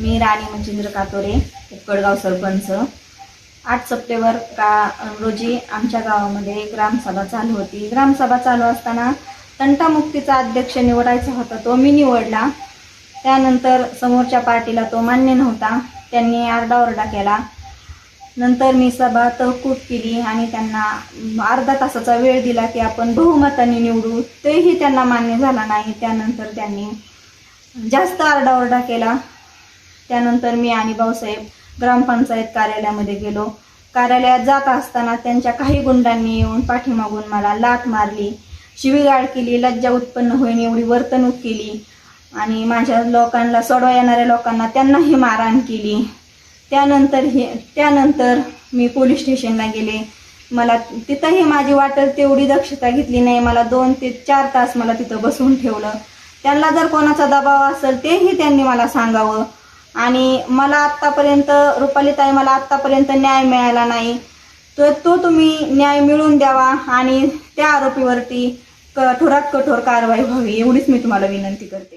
मी राणी मच्छिंद्र कातोरे उक्कडगाव सरपंच. आठ सप्टेंबर का रोजी आमच्या गावामध्ये ग्रामसभा चालू होती. ग्रामसभा चालू असताना तंटामुक्तीचा अध्यक्ष निवडायचा होता तो मी निवडला. त्यानंतर समोरच्या पार्टीला तो मान्य नव्हता. त्यांनी आरडाओरडा केला. नंतर मी सभा तहकूब केली आणि त्यांना अर्धा तासाचा वेळ दिला की आपण बहुमताने निवडू. तेही त्यांना मान्य झाला नाही. त्यानंतर त्यांनी जास्त आरडाओरडा केला. त्यानंतर मी आणि भाऊसाहेब ग्रामपंचायत कार्यालयामध्ये गेलो. कार्यालयात जात असताना त्यांच्या काही गुंडांनी येऊन पाठीमागून मला लाथ मारली. शिवीगाळ केली लज्जा उत्पन्न होईन एवढी वर्तणूक केली आणि माझ्या लोकांना सोडवा येणाऱ्या लोकांना त्यांनाही मारहाण केली. त्यानंतर हे त्यानंतर मी पोलीस स्टेशनला गेले. मला तिथंही माझी वाटत तेवढी दक्षता घेतली नाही. मला दोन ते चार तास मला तिथं बसवून ठेवलं. त्यांना जर कोणाचा दबाव असेल तेही त्यांनी मला सांगावं. आणि मला आत्तापर्यंत रुपालीताई मला आत्तापर्यंत न्याय मिळाला नाही. तर तो तुम्ही न्याय मिळवून द्यावा आणि त्या आरोपीवरती कठोरात कठोर कारवाई व्हावी एवढीच मी तुम्हाला विनंती करते.